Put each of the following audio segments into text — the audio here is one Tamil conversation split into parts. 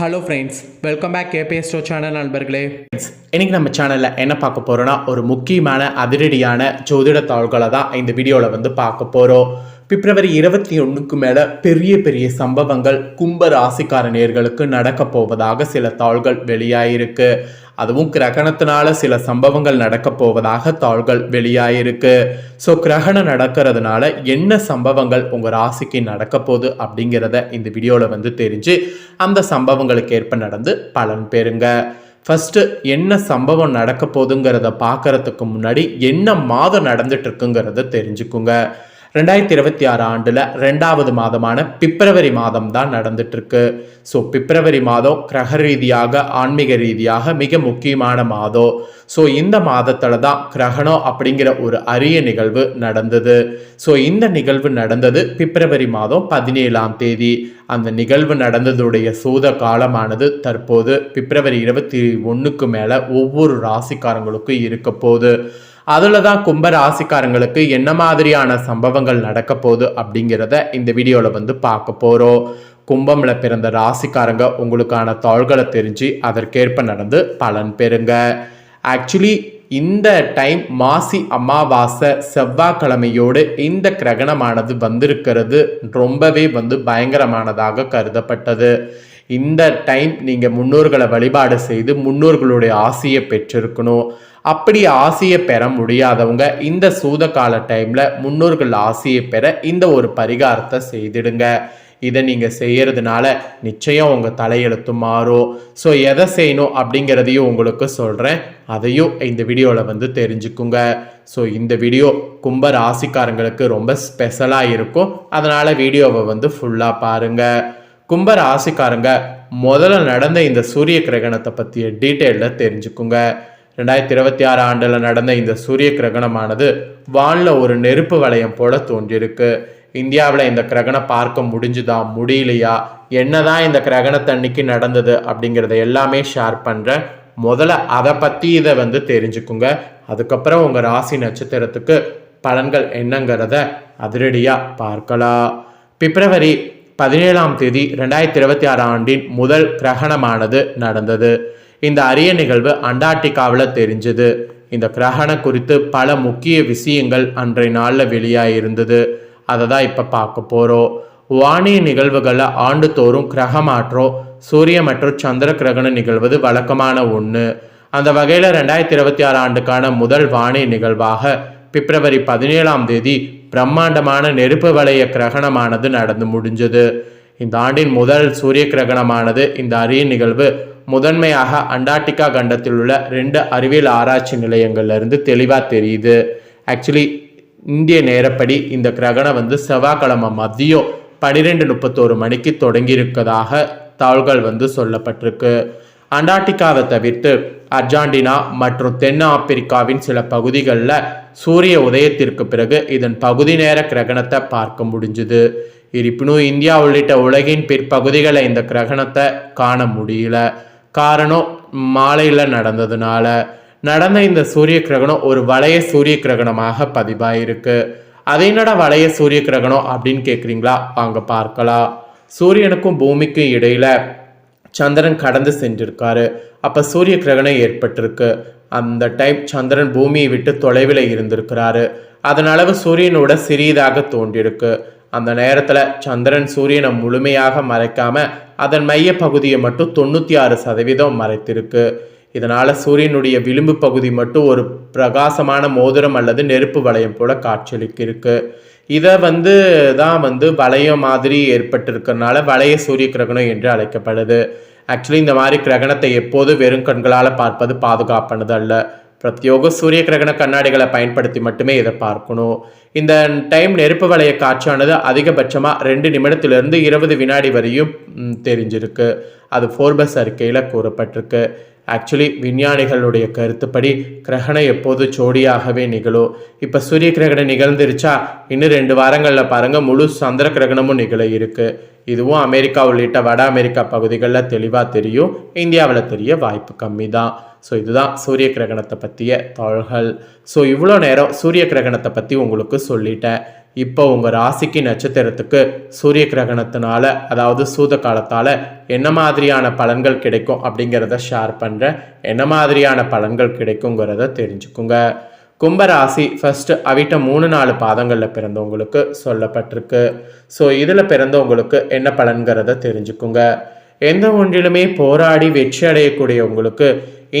Hello friends welcome back KPS ஸ்டோ channel நண்பர்களே. இன்னைக்கு நம்ம சேனலில் என்ன பார்க்க போகிறோன்னா ஒரு முக்கியமான அதிரடியான ஜோதிட தாள்களை தான் இந்த வீடியோவில் வந்து பார்க்க போகிறோம் பிப்ரவரி இருபத்தி ஒன்றுக்கு மேலே பெரிய பெரிய சம்பவங்கள் கும்ப ராசிக்கார நேர்களுக்கு நடக்க போவதாக சில தாள்கள் வெளியாயிருக்கு. அதுவும் கிரகணத்தினால சில சம்பவங்கள் நடக்க போவதாக தாள்கள் வெளியாயிருக்கு. ஸோ கிரகணம் நடக்கிறதுனால என்ன சம்பவங்கள் உங்கள் ராசிக்கு நடக்க போகுது அப்படிங்கிறத இந்த வீடியோவில் வந்து தெரிஞ்சு அந்த சம்பவங்களுக்கு ஏற்ப நடந்து பலன் பெறுங்க. ஃபஸ்ட்டு என்ன சம்பவம் நடக்க போகுதுங்கிறத பார்க்கறதுக்கு முன்னாடி என்ன மாதம் நடந்துட்டு இருக்குங்கிறத தெரிஞ்சுக்குங்க. ரெண்டாயிரத்தி இருபத்தி ஆறு ஆண்டில் ரெண்டாவது மாதமான பிப்ரவரி மாதம் தான் நடந்துட்டு இருக்கு ஸோ பிப்ரவரி மாதம் கிரக ரீதியாக ஆன்மீக ரீதியாக மிக முக்கியமான மாதம். ஸோ இந்த மாதத்தில் தான் கிரகணம் அப்படிங்கிற ஒரு அரிய நிகழ்வு நடந்தது. ஸோ இந்த நிகழ்வு நடந்தது பிப்ரவரி மாதம் பதினேழாம் தேதி. அந்த நிகழ்வு நடந்ததுடைய சூத காலமானது தற்போது பிப்ரவரி இருபத்தி ஒன்றுக்கு மேலே ஒவ்வொரு ராசிக்காரங்களுக்கும் இருக்க போகுது அதில் தான் கும்ப ராசிக்காரங்களுக்கு என்ன மாதிரியான சம்பவங்கள் நடக்க போகுது அப்படிங்கிறத இந்த வீடியோவில் வந்து பார்க்க போகிறோம் கும்பமில் பிறந்த ராசிக்காரங்க உங்களுக்கான தாள்களை தெரிஞ்சு அதற்கேற்ப நடந்து பலன் பெறுங்க. ஆக்சுவலி இந்த டைம் மாசி அமாவாசை செவ்வாய்க்கிழமையோடு இந்த கிரகணமானது வந்திருக்கிறது. ரொம்பவே வந்து பயங்கரமானதாக கருதப்பட்டது. இந்த டைம் நீங்கள் முன்னோர்களை வழிபாடு செய்து முன்னோர்களுடைய ஆசையை பெற்றிருக்கணும். அப்படி ஆசையை பெற முடியாதவங்க இந்த சூத கால டைமில் முன்னோர்கள் ஆசையை பெற இந்த ஒரு பரிகாரத்தை செய்திடுங்க. இதை நீங்கள் செய்கிறதுனால நிச்சயம் உங்கள் தலையெழுத்து மாறும். ஸோ எதை செய்யணும் அப்படிங்கிறதையும் உங்களுக்கு சொல்கிறேன் அதையும் இந்த வீடியோவில் வந்து தெரிஞ்சுக்குங்க. ஸோ இந்த வீடியோ கும்ப ராசிக்காரங்களுக்கு ரொம்ப ஸ்பெஷலாக இருக்கும். அதனால் வீடியோவை வந்து ஃபுல்லாக பாருங்கள் கும்ப ராசிக்காரங்க முதல்ல நடந்த இந்த சூரிய கிரகணத்தை பற்றிய டீட்டெயிலில் தெரிஞ்சுக்குங்க. ரெண்டாயிரத்தி இருபத்தி ஆறு ஆண்டில் நடந்த இந்த சூரிய கிரகணமானது வானில் ஒரு நெருப்பு வளையம் போல தோன்றியிருக்கு இந்தியாவில் இந்த கிரகணம் பார்க்க முடிஞ்சுதா முடியலையா என்னதான் இந்த கிரகணத்தன்னைக்கு நடந்தது அப்படிங்கிறத எல்லாமே ஷேர் பண்ணுறேன் முதல்ல அதை பற்றி இதை வந்து தெரிஞ்சுக்குங்க. அதுக்கப்புறம் உங்கள் ராசி நட்சத்திரத்துக்கு பலன்கள் என்னங்கிறத அதிரடியாக பார்க்கலாம். பிப்ரவரி பதினேழாம் தேதி ரெண்டாயிரத்தி இருபத்தி ஆறு ஆண்டின் முதல் கிரகணமானது நடந்தது. இந்த அரிய நிகழ்வு அண்டார்டிகாவில் தெரிஞ்சது. இந்த கிரகணம் குறித்து பல முக்கிய விஷயங்கள் அன்றைய நாளில் வெளியாகிருந்தது அதை தான் இப்போ பார்க்க போகிறோம் வானிய நிகழ்வுகளில் ஆண்டுதோறும் கிரகமாற்றம் சூரிய மற்றும் சந்திர கிரகணம் நிகழ்வது வழக்கமான ஒன்று அந்த வகையில் ரெண்டாயிரத்தி இருபத்தி ஆறு ஆண்டுக்கான முதல் வானிய நிகழ்வாக பிப்ரவரி பதினேழாம் தேதி பிரம்மாண்டமான நெருப்பு வளைய கிரகணமானது நடந்து முடிஞ்சது. இந்த ஆண்டின் முதல் சூரிய கிரகணமானது இந்த அரிய நிகழ்வு முதன்மையாக அண்டார்டிகா கண்டத்தில் உள்ள ரெண்டு அறிவியல் ஆராய்ச்சி நிலையங்கள்லேருந்து தெளிவாக தெரியுது. ஆக்சுவலி இந்திய நேரப்படி இந்த கிரகணம் வந்து செவ்வாய்க்கிழமை மதியம் பன்னிரெண்டு முப்பத்தோரு மணிக்கு தொடங்கியிருக்கதாக தாள்கள் வந்து சொல்லப்பட்டிருக்கு. அண்டார்டிகாவை தவிர்த்து அர்ஜாண்டினா மற்றும் தென் ஆப்பிரிக்காவின் சில பகுதிகளில் சூரிய உதயத்திற்கு பிறகு இதன் பகுதி நேர கிரகணத்தை பார்க்க முடிஞ்சுது. இருப்பினும் இந்தியா உள்ளிட்ட உலகின் பிற்பகுதிகளை இந்த கிரகணத்தை காண முடியல. காரணம் மாலையில் நடந்ததுனால. நடந்த இந்த சூரிய கிரகணம் ஒரு வளைய சூரிய கிரகணமாக பதிவாயிருக்கு. அது என்னடா வளைய சூரிய கிரகணம் அப்படின்னு கேட்குறீங்களா வாங்க பார்க்கலாம். சூரியனுக்கும் பூமிக்கும் இடையில சந்திரன் கடந்து சென்றிருக்காரு. அப்போ சூரிய கிரகணம் ஏற்பட்டிருக்கு. அந்த டைம் சந்திரன் பூமியை விட்டு தொலைவில் இருந்திருக்கிறாரு. அதனளவு சூரியனோட சிறியதாக தோன்றியிருக்கு. அந்த நேரத்தில் சந்திரன் சூரியனை முழுமையாக மறைக்காம அதன் மைய பகுதியை மட்டும் தொண்ணூற்றி ஆறு சதவீதம் மறைத்திருக்கு. இதனால் சூரியனுடைய விளிம்பு பகுதி மட்டும் ஒரு பிரகாசமான மோதிரம் அல்லது நெருப்பு வளையம் போல காட்சியளிக்கிருக்கு. இதை வந்து தான் வந்து வளையம் மாதிரி ஏற்பட்டிருக்கிறதுனால வளைய சூரிய கிரகணம் என்று அழைக்கப்படுது. ஆக்சுவலி இந்த மாதிரி கிரகணத்தை எப்போது வெறும் கண்களால் பார்ப்பது பாதுகாப்பானது அல்ல. பிரத்யோக சூரிய கிரகண கண்ணாடிகளை பயன்படுத்தி மட்டுமே இதை பார்க்கணும். இந்த டைம் நெருப்பு வளைய காட்சியானது அதிகபட்சமாக ரெண்டு நிமிடத்திலிருந்து இருபது வினாடி வரையும் தெரிஞ்சிருக்கு. அது ஃபோர்பஸ் அறிக்கையில் கூறப்பட்டிருக்கு. ஆக்சுவலி விஞ்ஞானிகளுடைய கருத்துப்படி கிரகணம் எப்போது ஜோடியாகவே நிகழும்? இப்போ சூரிய கிரகணம் நிகழ்ந்துருச்சா? இன்னும் ரெண்டு வாரங்களில் பாருங்கள் முழு சந்திர கிரகணமும் நிகழ இருக்கு. இதுவும் அமெரிக்கா உள்ளிட்ட வட அமெரிக்கா பகுதிகளில் தெளிவாக தெரியும் இந்தியாவில் தெரிய வாய்ப்பு கம்மி தான் ஸோ இதுதான் சூரிய கிரகணத்தை பற்றிய தாள்கள். ஸோ இவ்வளோ நேரம் சூரிய கிரகணத்தை பற்றி உங்களுக்கு சொல்லிட்டேன். இப்போ உங்கள் ராசிக்கு நட்சத்திரத்துக்கு சூரிய கிரகணத்தினால அதாவது சூத காலத்தால் என்ன மாதிரியான பலன்கள் கிடைக்கும் அப்படிங்கிறத ஷேர் பண்ணுறேன் என்ன மாதிரியான பலன்கள் கிடைக்குங்கிறத தெரிஞ்சுக்குங்க. கும்பராசி ஃபர்ஸ்ட் அவிட்ட மூணு நாலு பாதங்களில் பிறந்தவங்களுக்கு சொல்லப்பட்டிருக்கு. ஸோ இதில் பிறந்தவங்களுக்கு என்ன பலன்கிறத தெரிஞ்சுக்குங்க. எந்த ஒன்றிலுமே போராடி வெற்றி அடையக்கூடியவங்களுக்கு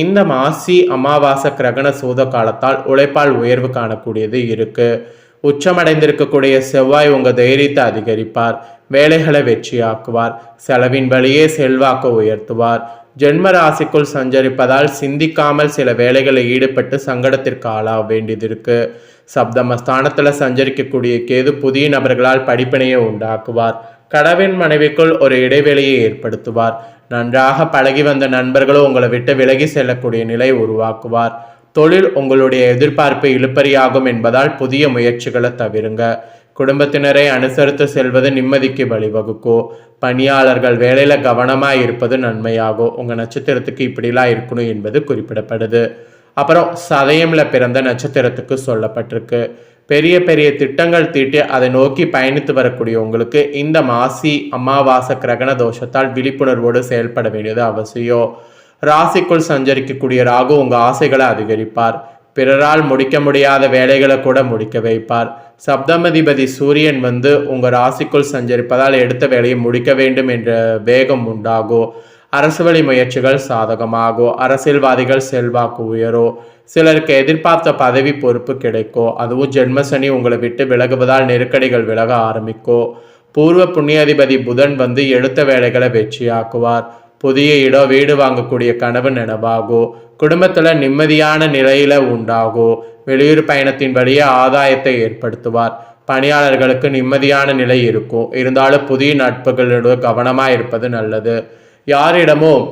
இந்த மாசி அமாவாசை கிரகண சூத காலத்தால் உழைப்பால் உயர்வு காணக்கூடியது இருக்குது உச்சமடைந்திருக்கக்கூடிய செவ்வாய் உங்கள் தைரியத்தை அதிகரிப்பார். வேலைகளை வெற்றியாக்குவார். செலவின் வழியே செல்வாக்க உயர்த்துவார். ஜென்ம ராசிக்குள் சஞ்சரிப்பதால் சிந்திக்காமல் சில வேலைகளில் ஈடுபட்டு சங்கடத்திற்கு ஆளாக வேண்டியது இருக்கு. சப்தமஸ்தானத்தில் சஞ்சரிக்கக்கூடிய கேது புதிய நபர்களால் படிப்பினையை உண்டாக்குவார். கடவின் மனைவிக்குள் ஒரு இடைவெளியை ஏற்படுத்துவார். நன்றாக பழகி வந்த நண்பர்களும் உங்களை விட்டு விலகி செல்லக்கூடிய நிலை உருவாக்குவார். தொழில் உங்களுடைய எதிர்பார்ப்பு இழுப்பறியாகும் என்பதால் புதிய முயற்சிகளை தவிருங்க. குடும்பத்தினரை அனுசரித்து செல்வது நிம்மதிக்கு வழிவகுக்கும். பணியாளர்கள் வேலையில கவனமா இருப்பது நன்மையாகும். உங்க நட்சத்திரத்துக்கு இப்படிலாம் இருக்கணும் என்பது குறிப்பிடப்படுது. அப்புறம் சதயம்ல பிறந்த நட்சத்திரத்துக்கு சொல்லப்பட்டிருக்கு. பெரிய பெரிய திட்டங்கள் தீட்டி அதை நோக்கி பயணித்து வரக்கூடிய உங்களுக்கு இந்த மாசி அமாவாசை கிரகண தோஷத்தால் விழிப்புணர்வோடு செயல்பட வேண்டியது அவசியம். ராசிக்குள் சஞ்சரிக்கக்கூடிய ராகு உங்க ஆசைகளை அதிகரிப்பார். பிறரால் முடிக்க முடியாத வேலைகளை கூட முடிக்க வைப்பார். சப்தமதிபதி சூரியன் வந்து உங்க ராசிக்குள் சஞ்சரிப்பதால் எடுத்த வேலையை முடிக்க வேண்டும் என்ற வேகம் உண்டாகும். அரசு வழி முயற்சிகள் சாதகமாகும். அரசியல்வாதிகள் செல்வாக்கு உயரும். சிலருக்கு எதிர்பார்த்த பதவி பொறுப்பு கிடைக்கும். அதுவும் ஜென்மசனி உங்களை விட்டு விலகுவதால் நெருக்கடிகள் விலக ஆரம்பிக்கும். பூர்வ புண்ணியாதிபதி புதன் வந்து எடுத்த வேலைகளை வெற்றியாக்குவார். புதிய இடம் வீடு வாங்கக்கூடிய கனவு நினைவாகும் குடும்பத்தில் நிம்மதியான நிலையில உண்டாகும் வெளியூர் பயணத்தின் வழியே ஆதாயத்தை ஏற்படுத்துவார். பணியாளர்களுக்கு நிம்மதியான நிலை இருக்கும். இருந்தாலும் புதிய நட்புகளோட கவனமாக இருப்பது நல்லது. யாரிடமும்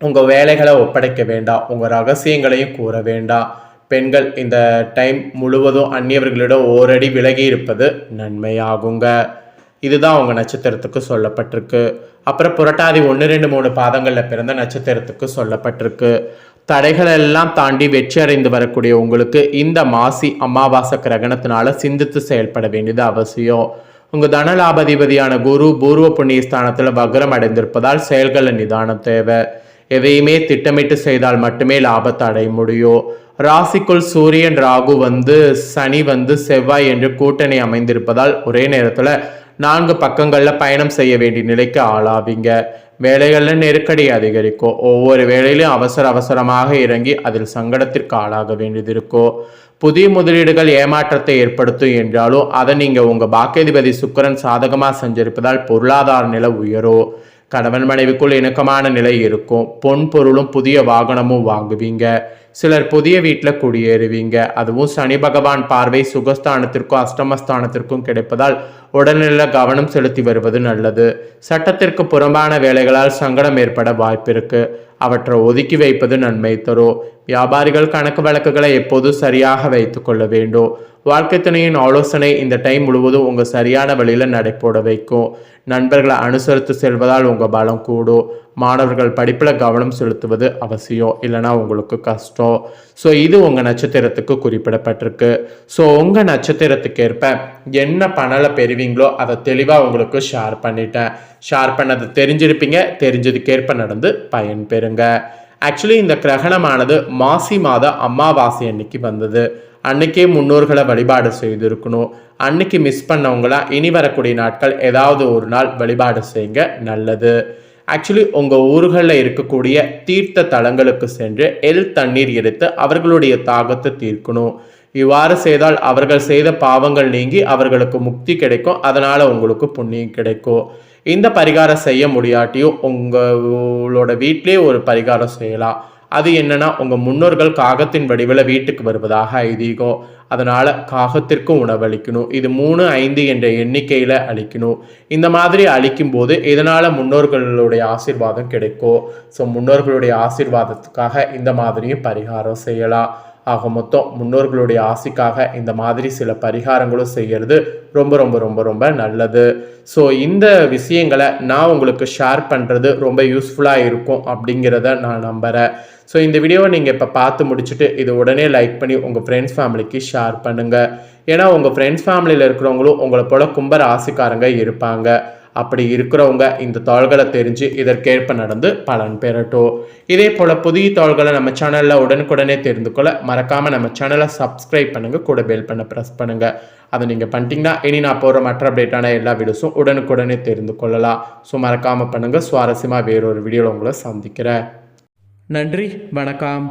உங்கள் வேலைகளை ஒப்படைக்க வேண்டாம். உங்கள் ரகசியங்களையும் கூற வேண்டாம். பெண்கள் இந்த டைம் முழுவதும் அந்நியவர்களிடம் ஓரடி விலகி இருப்பது நன்மையாகுங்க. இதுதான் உங்கள் நட்சத்திரத்துக்கு சொல்லப்பட்டிருக்கு. அப்புறம் புரட்டாதி ஒன்று ரெண்டு மூணு பாதங்களில் பிறந்த நட்சத்திரத்துக்கு சொல்லப்பட்டிருக்கு. தடைகளெல்லாம் தாண்டி வெற்றி அடைந்து வரக்கூடிய உங்களுக்கு இந்த மாசி அமாவாசை கிரகணத்தினால சிந்தித்து செயல்பட வேண்டியது அவசியம். உங்கள் தனலாபதிபதியான குரு பூர்வ புண்ணிய ஸ்தானத்தில் வக்ரம் அடைந்திருப்பதால் செயல்களில் நிதானம் தேவை. எதையுமே திட்டமிட்டு செய்தால் மட்டுமே லாபத்தை அடைய முடியும். ராசிக்குள் சூரியன் ராகு வந்து சனி வந்து செவ்வாய் என்று கூட்டணி அமைந்திருப்பதால் ஒரே நேரத்தில் நான்கு பக்கங்களில் பயணம் செய்ய வேண்டிய நிலைக்கு ஆளாவீங்க. வேலைகளில் நெருக்கடி அதிகரிக்கும். ஒவ்வொரு வேலையிலும் அவசர அவசரமாக இறங்கி அதில் சங்கடத்திற்கு ஆளாக வேண்டியது இருக்கும். புதிய முதலீடுகள் ஏமாற்றத்தை ஏற்படுத்தும் என்றாலும் அதை நீங்கள் உங்கள் பாக்கியதிபதி சுக்கரன் சாதகமாக செஞ்சிருப்பதால் பொருளாதார நிலை உயரும். கணவன் மனைவிக்குள் இணக்கமான நிலை இருக்கும். பொன் பொருளும் புதிய வாகனமும் வாங்குவீங்க. சிலர் புதிய வீட்டில் குடியேறுவீங்க. அதுவும் சனி பகவான் பார்வை சுகஸ்தானத்திற்கும் அஷ்டமஸ்தானத்திற்கும் கிடைப்பதால் உடல்நிலை கவனம் செலுத்தி வருவது நல்லது. சட்டத்திற்கு புறம்பான வேலைகளால் சங்கடம் ஏற்பட வாய்ப்பிருக்கு. அவற்றை ஒதுக்கி வைப்பது நன்மை தரும். வியாபாரிகள் கணக்கு வழக்குகளை எப்போதும் சரியாக வைத்துக்கொள்ள வேண்டும்? வாழ்க்கை துணையின் ஆலோசனை இந்த டைம் முழுவதும் உங்கள் சரியான வழியில் நடைபோட வைக்கும். நண்பர்களை அனுசரித்து செல்வதால் உங்கள் பலம் கூடும். மாணவர்கள் படிப்பில் கவனம் செலுத்துவது அவசியம். இல்லைனா உங்களுக்கு கஷ்டம். ஸோ இது உங்கள் நட்சத்திரத்துக்கு குறிப்பிடப்பட்டிருக்கு. ஸோ உங்கள் நட்சத்திரத்துக்கு ஏற்ப என்ன பணலை பெறுவீங்களோ அதை தெளிவாக உங்களுக்கு ஷேர் பண்ணிட்டேன். ஷேர் பண்ணது தெரிஞ்சிருப்பீங்க. தெரிஞ்சதுக்கேற்ப நடந்து பயன் பெறுங்க. ஆக்சுவலி இந்த கிரகணமானது மாசி மாத அமாவாசை அன்னைக்கு வந்தது. அன்னைக்கே முன்னோர்களை வழிபாடு செய்திருக்கணும். அன்னைக்கு மிஸ் பண்ணவங்களா இனி வரக்கூடிய நாட்கள் ஏதாவது ஒரு நாள் வழிபாடு செய்யுங்க நல்லது. ஆக்சுவலி உங்கள் ஊர்களில் இருக்கக்கூடிய தீர்த்த தலங்களுக்கு சென்று எல் தண்ணீர் எடுத்து அவர்களுடைய தாகத்தை தீர்க்கணும். இவ்வாறு செய்தால் அவர்கள் செய்த பாவங்கள் நீங்கி அவர்களுக்கு முக்தி கிடைக்கும். அதனால் உங்களுக்கு புண்ணியம் கிடைக்கும். இந்த பரிகாரம் செய்ய முடியாட்டியும் உங்களோட வீட்டிலே ஒரு பரிகாரம் செய்யலாம். அது என்னன்னா உங்கள் முன்னோர்கள் காகத்தின் வடிவில் வீட்டுக்கு வருவதாக ஐதீகம். அதனால் காகத்திற்கும் உணவளிக்கணும். இது மூணு ஐந்து என்ற எண்ணிக்கையில் அளிக்கணும். இந்த மாதிரி அளிக்கும் போது இதனால் முன்னோர்களுடைய ஆசீர்வாதம் கிடைக்கும்? ஸோ முன்னோர்களுடைய ஆசீர்வாதத்துக்காக இந்த மாதிரியும் பரிகாரம் செய்யலாம். ஆக மொத்தம் முன்னோர்களுடைய ஆசைக்காக இந்த மாதிரி சில பரிகாரங்களும் செய்கிறது ரொம்ப ரொம்ப ரொம்ப ரொம்ப நல்லது. ஸோ இந்த விஷயங்களை நான் உங்களுக்கு ஷேர் பண்ணுறது ரொம்ப யூஸ்ஃபுல்லாக இருக்கும் அப்படிங்கிறத நான் நம்புகிறேன் ஸோ இந்த வீடியோவை நீங்கள் இப்போ பார்த்து முடிச்சுட்டு இது உடனே லைக் பண்ணி உங்கள் ஃப்ரெண்ட்ஸ் ஃபேமிலிக்கு ஷேர் பண்ணுங்கள் ஏன்னா உங்கள் ஃப்ரெண்ட்ஸ் ஃபேமிலியில் இருக்கிறவங்களும் உங்களை போல கும்பர் ஆசைக்காரங்க இருப்பாங்க. அப்படி இருக்கிறவங்க இந்த தாள்களை தெரிஞ்சு இதற்கேற்ப நடந்து பலன் பெறட்டும். இதே போல் புதிய தாள்களை நம்ம சேனலில் உடனுக்குடனே தெரிந்து கொள்ள மறக்காமல் நம்ம சேனலை சப்ஸ்கிரைப் பண்ணுங்கள் கூட பெல் பண்ண ப்ரெஸ் பண்ணுங்கள் அதை நீங்கள் பண்ணிட்டீங்கன்னா இனி நான் போகிற மற்ற அப்டேட்டான எல்லா வீடியோஸும் உடனுக்குடனே தெரிந்து கொள்ளலாம். ஸோ மறக்காமல் பண்ணுங்கள் சுவாரஸ்யமாக வேறொரு வீடியோவில் உங்களை சந்திக்கிறேன். நன்றி. வணக்கம்.